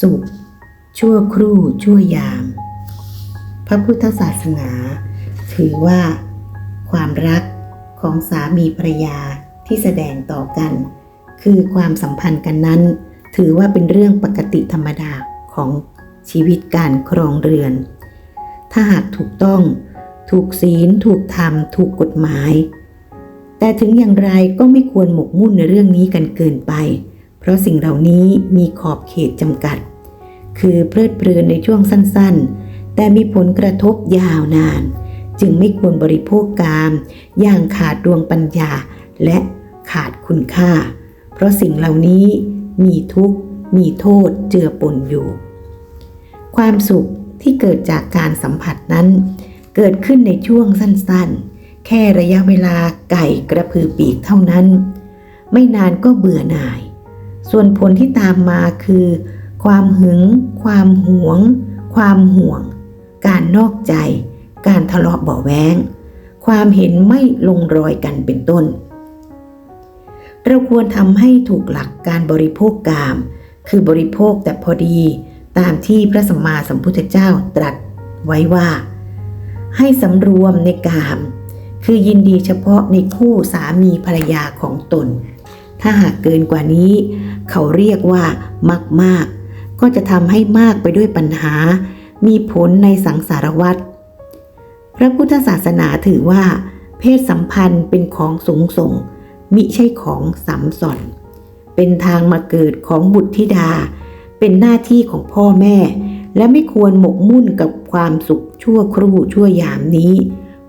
สุข ชั่วครู่ชั่วยาม พระพุทธศาสนา ถือว่า ความรักของสามีภรรยาที่แสดงต่อกัน คือความสัมพันธ์กันนั้น ถือว่าเป็นเรื่องปกติธรรมดาของชีวิตการครองเรือน ถ้าหากถูกต้อง ถูกศีล ถูกธรรม ถูกกฎหมาย แต่ถึงอย่างไรก็ไม่ควรหมกมุ่นในเรื่องนี้กันเกินไป เพราะสิ่งเหล่านี้มีขอบเขตจำกัด คือเพลิดเพลินในช่วงสั้นๆ แต่มีผลกระทบยาวนาน จึงไม่ควรบริโภคกาม อย่างขาดดวงปัญญา และขาดคุณค่า เพราะสิ่งเหล่านี้มีทุกข์ มีโทษเจือปนอยู่ ความสุขที่เกิดจากการสัมผัสนั้น เกิดขึ้นในช่วงสั้นๆ แค่ระยะเวลาไก่กระพือปีกเท่านั้น ไม่นานก็เบื่อหน่าย ส่วนผลที่ตามมาคือ ความหึง ความหวง ความห่วง การนอกใจ การทะเลาะเบาแว้งความเห็นไม่ลงรอยกันเป็นต้น เราควรทำให้ถูกหลักการบริโภคกาม คือบริโภคแต่พอดีตามที่พระสัมมาสัมพุทธเจ้าตรัสไว้ว่า ให้สำรวมในกาม คือยินดีเฉพาะในคู่สามีภรรยาของตน ถ้าหากเกินกว่านี้ เขาเรียกว่ามากมากๆ ก็จะทำให้มากไปด้วยปัญหา มีผลในสังสารวัฏพระพุทธศาสนาถือว่า เพศสัมพันธ์เป็นของสูงส่ง มิใช่ของสัมสอนเป็นทางมาเกิดของบุตรธิดา เป็นหน้าที่ของพ่อแม่ และไม่ควรหมกมุ่นกับความสุขชั่วครู่ชั่วยามนี้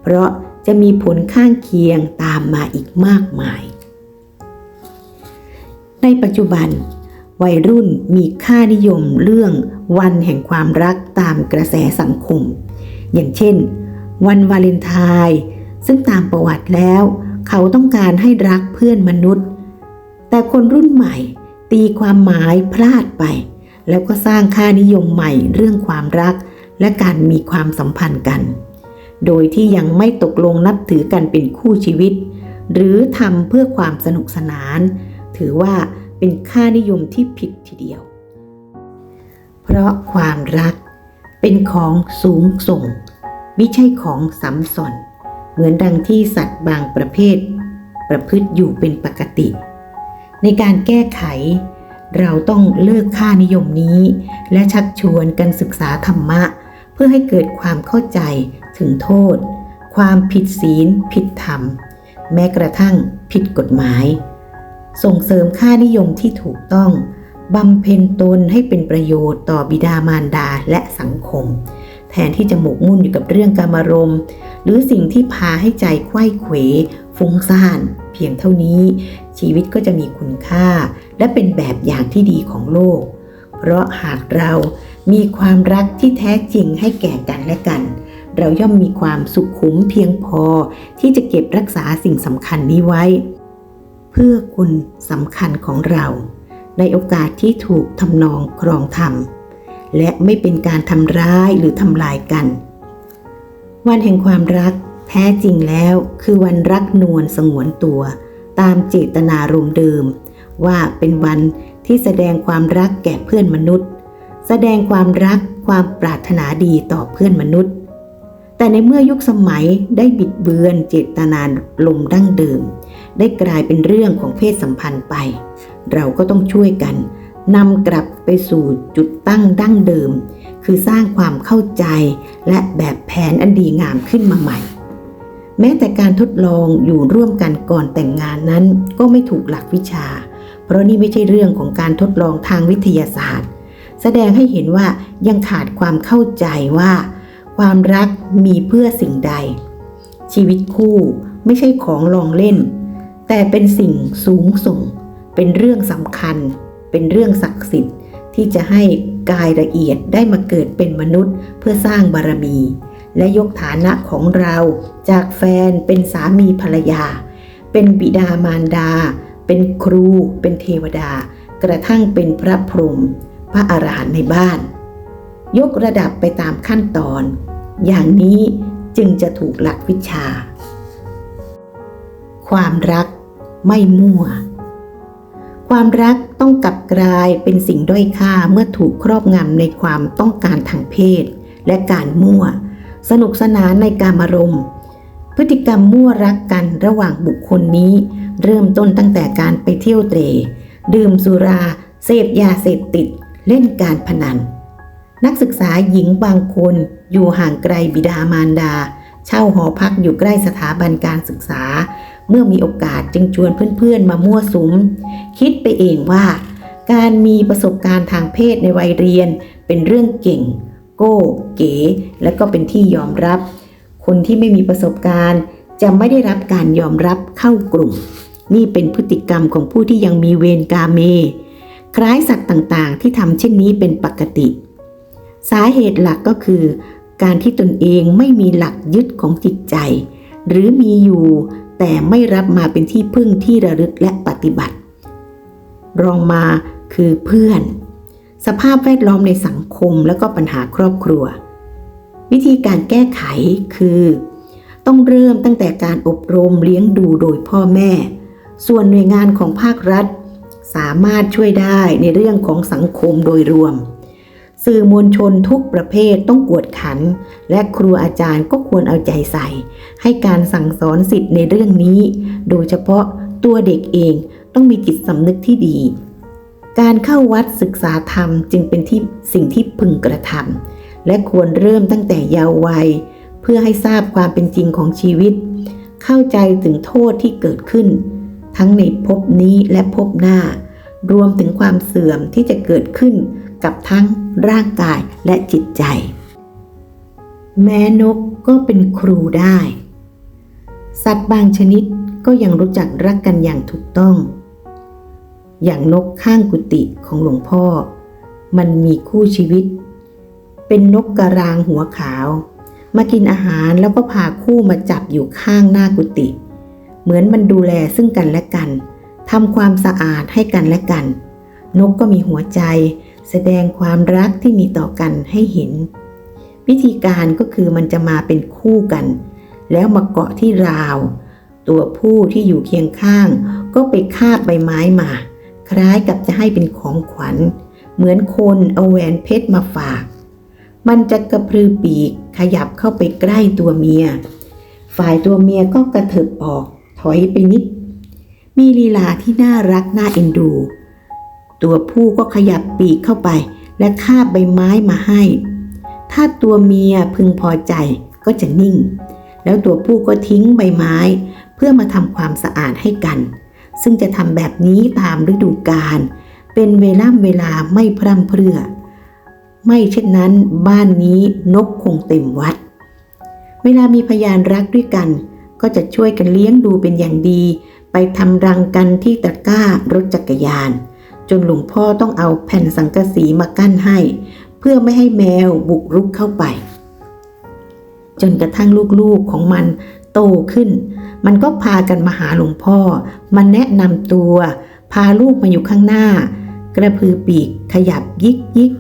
เพราะจะมีผลข้างเคียงตามมาอีกมากมาย ในปัจจุบัน วัยรุ่นมีค่านิยมเรื่องวันแห่งความรักตามกระแสสังคม อย่างเช่น วันวาเลนไทน์ซึ่งตามประวัติแล้ว เขาต้องการให้รักเพื่อนมนุษย์ แต่คนรุ่นใหม่ตีความหมายพลาดไป แล้วก็สร้างค่านิยมใหม่เรื่องความรัก และการมีความสัมพันธ์กัน โดยที่ยังไม่ตกลงนับถือกันเป็นคู่ชีวิต หรือทำเพื่อความสนุกสนาน ถือว่าเป็นค่านิยมที่ผิดทีเดียว เพราะความรักเป็นของสูงส่ง ไม่ใช่ของสัมสอนเหมือนดังที่สัตว์บางประเภท ประพฤติอยู่เป็นปกติ ในการแก้ไข เราต้องเลิกค่านิยมนี้ และชักชวนกันศึกษาธรรมะ เพื่อให้เกิดความเข้าใจถึงโทษ ความผิดศีล ผิดธรรม แม้กระทั่งผิดกฎหมาย ส่งเสริมค่านิยมที่ถูกต้องบำเพ็ญตนให้เป็นประโยชน์ต่อบิดามารดาและสังคม แทนที่จะหมกมุ่นอยู่กับเรื่องการมารมหรือสิ่งที่พาให้ใจไข้เขวฟุ้งซ่าน เพียงเท่านี้ ชีวิตก็จะมีคุณค่า และเป็นแบบอย่างที่ดีของโลก เพราะหากเรามีความรักที่แท้จริงให้แก่กันและกัน เราย่อมมีความสุขขุมเพียงพอที่จะเก็บรักษาสิ่งสำคัญนี้ไว้ เพื่อคุณสำคัญของเรา ในโอกาสที่ถูกทำนองครองธรรม และไม่เป็นการทำร้ายหรือทำลายกัน วันแห่งความรักแท้จริงแล้วคือวันรักนวลสงวนตัว ตามเจตนารมณ์เดิม ว่าเป็นวันที่แสดงความรักแก่เพื่อนมนุษย์ แสดงความรักความปรารถนาดีต่อเพื่อนมนุษย์ แต่ในเมื่อยุคสมัยได้บิดเบือนเจตนารมณ์ดั้งเดิม ได้กลายเป็นเรื่องของเพศสัมพันธ์ไป เราก็ต้องช่วยกันนำกลับไปสู่จุดตั้งดั้งเดิม คือสร้างความเข้าใจและแบบแผนอันดีงามขึ้นมาใหม่ แม้แต่การทดลองอยู่ร่วมกันก่อนแต่งงานนั้นก็ไม่ถูกหลักวิชา เพราะนี่ไม่ใช่เรื่องของการทดลองทางวิทยาศาสตร์ แสดงให้เห็นว่ายังขาดความเข้าใจว่า ความรักมีเพื่อสิ่งใด ชีวิตคู่ไม่ใช่ของลองเล่น แต่เป็นสิ่งสูงส่ง เป็นเรื่องสำคัญ เป็นเรื่องศักดิ์สิทธิ์ที่จะให้กายละเอียดได้มาเกิดเป็นมนุษย์เพื่อสร้างบารมี และยกฐานะของเราจากแฟนเป็นสามีภรรยา เป็นบิดามารดา เป็นครู เป็นเทวดา กระทั่งเป็นพระพรหมพระอรหันต์ในบ้าน ยกระดับไปตามขั้นตอน อย่างนี้จึงจะถูกหลักวิชา ความรักไม่มั่ว ความรักต้องกลับกลายเป็นสิ่งด้อยค่าเมื่อถูกครอบงำในความต้องการทางเพศ และการมั่ว สนุกสนานในการมารมณ์พฤติกรรมมั่วรักกันระหว่างบุคคลนี้ เริ่มต้นตั้งแต่การไปเที่ยวเตร ดื่มสุรา เสพยาเสพติด เล่นการพนัน นักศึกษาหญิงบางคนอยู่ห่างไกลบิดามารดา เช่าหอพักอยู่ใกล้สถาบันการศึกษา เมื่อมีโอกาสจึงชวนเพื่อนๆ มามั่วสุม คิดไปเองว่า การมีประสบการณ์ทางเพศในวัยเรียน เป็นเรื่องเก่ง โก้ เก๋ และก็เป็นที่ยอมรับ คนที่ไม่มีประสบการณ์ จะไม่ได้รับการยอมรับเข้ากลุ่ม นี่เป็นพฤติกรรมของผู้ที่ยังมีเวรกาเม คล้ายสัตว์ต่างๆ ที่ทำเช่นนี้เป็นปกติ สาเหตุหลักก็คือ การที่ตนเองไม่มีหลักยึดของจิตใจ หรือมีอยู่ แต่ไม่รับมาเป็นที่พึ่งที่ระลึกและปฏิบัติ รองมาคือเพื่อน สภาพแวดล้อมในสังคมและก็ปัญหาครอบครัว วิธีการแก้ไขคือ ต้องเริ่มตั้งแต่การอบรมเลี้ยงดูโดยพ่อแม่ ส่วนหน่วยงานของภาครัฐ สามารถช่วยได้ในเรื่องของสังคมโดยรวม สื่อมวลชนทุกประเภทต้องกวดขัน และครูอาจารย์ก็ควรเอาใจใส่ ให้การสั่งสอนสิทธิ์ในเรื่องนี้ โดยเฉพาะตัวเด็กเองต้องมีจิตสำนึกที่ดี การเข้าวัดศึกษาธรรมจึงเป็นที่สิ่งที่พึงกระทำและควรเริ่มตั้งแต่เยาว์วัย เพื่อให้ทราบความเป็นจริงของชีวิต เข้าใจถึงโทษที่เกิดขึ้น ทั้งในภพนี้และภพหน้า รวมถึงความเสื่อมที่จะเกิดขึ้นกับทั้งร่างกายและจิตใจ แม้นกก็เป็นครูได้ สัตว์บางชนิดก็ยังรู้จักรักกันอย่างถูกต้อง อย่างนกข้างกุฏิของหลวงพ่อ มันมีคู่ชีวิต เป็นนกกระรางหัวขาว มากินอาหารแล้วก็พาคู่มาจับอยู่ข้างหน้ากุฏิเหมือนมันดูแลซึ่งกันและกันทำความสะอาดให้กันและกัน นกก็มีหัวใจ แสดงความรักที่มีต่อกันให้เห็น วิธีการก็คือมันจะมาเป็นคู่กัน แล้วมาเกาะที่ราว ตัวผู้ที่อยู่เคียงข้าง ก็ไปคาบใบไม้มา คล้ายกับจะให้เป็นของขวัญ เหมือนคนเอาแหวนเพชรมาฝาก มันจะกระพือปีกขยับเข้าไปใกล้ตัวเมีย ฝ่ายตัวเมียก็กระเถิบออก ถอยไปนิด มีลีลาที่น่ารักน่าเอ็นดู ตัวผู้ก็ขยับปีกเข้าไป และคาบใบไม้มาให้ ถ้าตัวเมียพึงพอใจก็จะนิ่ง แล้วตัวผู้ก็ทิ้งใบไม้ เพื่อมาทำความสะอาดให้กัน ซึ่งจะทำแบบนี้ตามฤดูกาลเป็นเวลาเวลาไม่พร่ำเพรื่อ ไม่เช่นนั้นบ้านนี้นกคงเต็มวัด เวลามีพยานรักด้วยกัน ก็จะช่วยกันเลี้ยงดูเป็นอย่างดี ไปทำรังกันที่ตะกร้ารถจักรยาน จนหลวงพ่อต้องเอาแผ่นสังกะสีมากั้นให้ พื่อไม่ให้แมวบุกรุกเข้าไป จนกระทั่งลูกๆของมันโตขึ้น มันก็พากันมาหาหลวงพ่อ มันแนะนำตัว พาลูกมาอยู่ข้างหน้า กระพือปีกขยับยิกยิก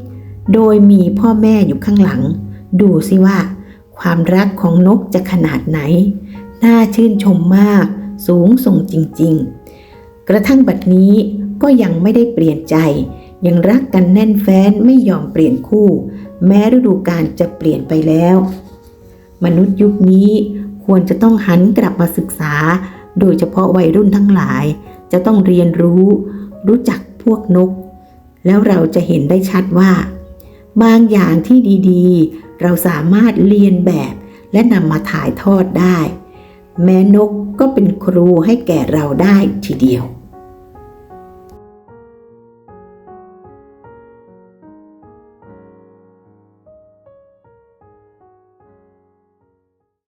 โดยมีพ่อแม่อยู่ข้างหลัง ดูสิว่า ความรักของนกจะขนาดไหน น่าชื่นชมมาก สูงส่งจริง ๆ กระทั่งบัดนี้ก็ยังไม่ได้เปลี่ยนใจ ยังรักกันแน่นแฟ้นไม่ยอมเปลี่ยนคู่ แม้ฤดูกาลจะเปลี่ยนไปแล้ว มนุษย์ยุคนี้ควรจะต้องหันกลับมาศึกษา โดยเฉพาะวัยรุ่นทั้งหลาย จะต้องเรียนรู้ รู้จักพวกนก แล้วเราจะเห็นได้ชัดว่า บางอย่างที่ดีๆ เราสามารถเรียนแบบและนำมาถ่ายทอดได้ แม้นกก็เป็นครูให้แก่เราได้ทีเดียว